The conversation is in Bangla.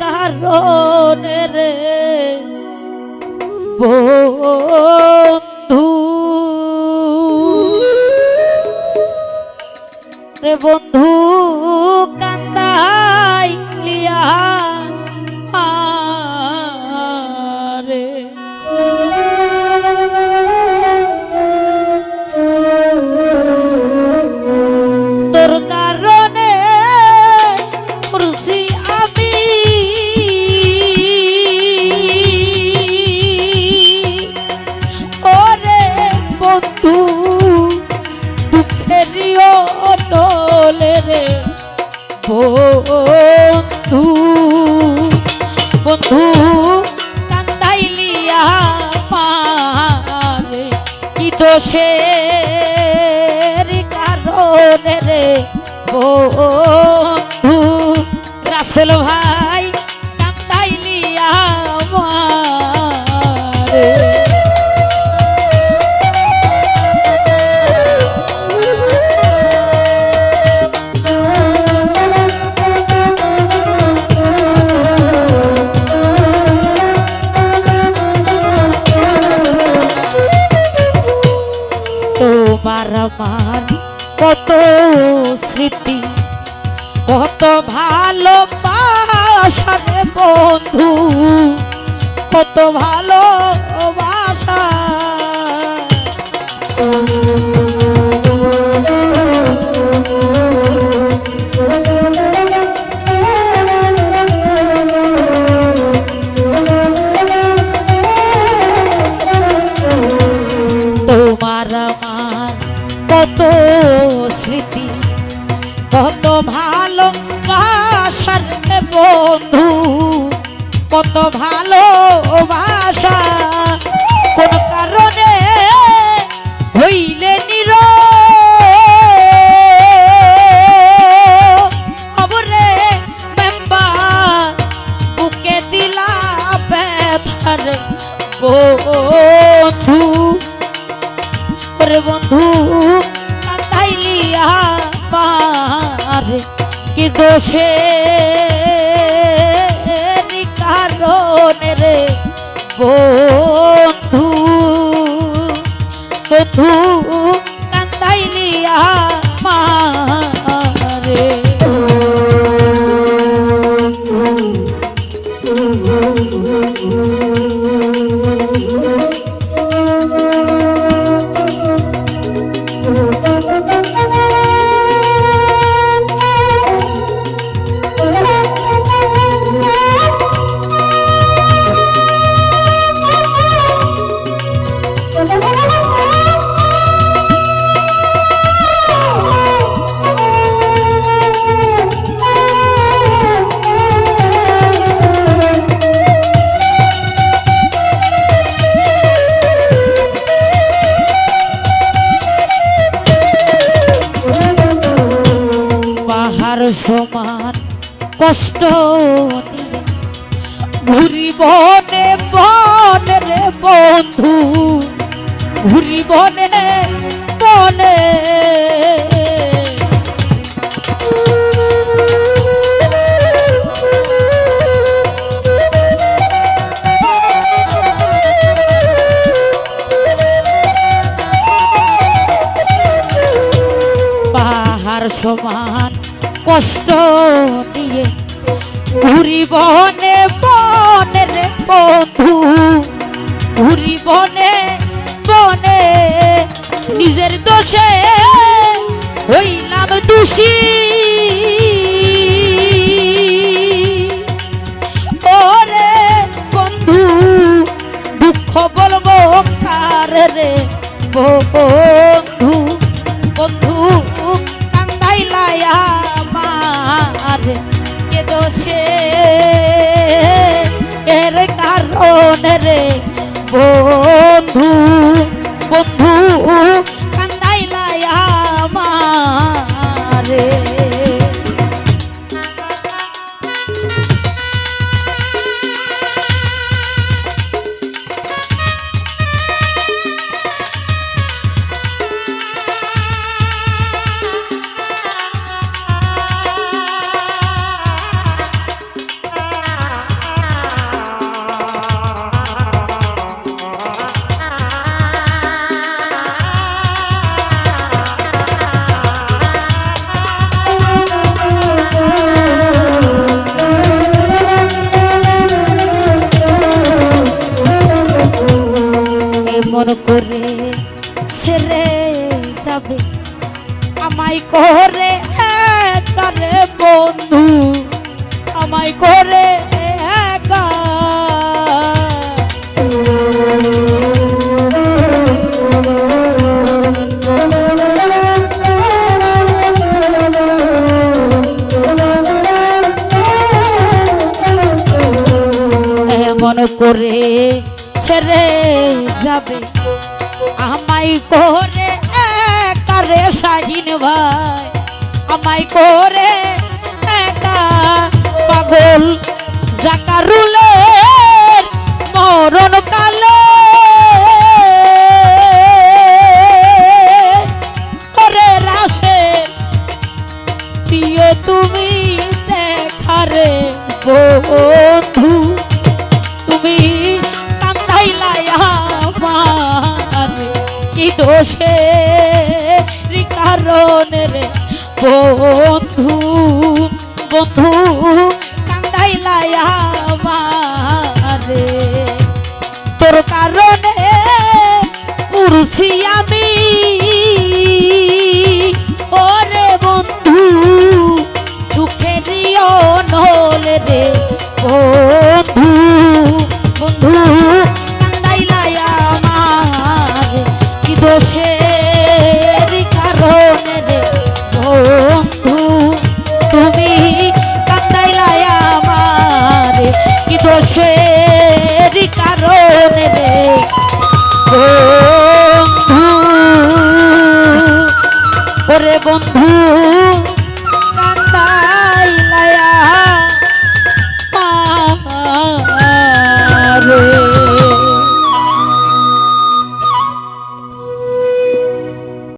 কারণে বন্ধু। রে বন্ধু কান্দাই লিয়া। ভাই কান্দাইলিয়া মারে তোমার আমার কত কত কত ভালো বাসা কোন কারণে হইলে নির। অবরে মেম্বার বুকে দিলা ব্যথার বন্ধু। ওরে বন্ধু কান্দাইলিয়া পারে কি দোষে? বন্ধু বন্ধু সমান কষ্ট ঘুরিব বনে রে বন্ধু ঘুরি বনে বনে কষ্ট দিয়ে ঘুরি বনে বনে রে বন্ধু ঘুরি বনে বনে নিজের দোষে হইলাম দোষী। রে বন্ধু। করে ছেড়ে যাবে। আমাই করে একারে শাহিন ভাই। আমাই করে একা পাগল, জাকারুলের মরণ কা মনের বন্ধু বন্ধু ওরে বন্ধু।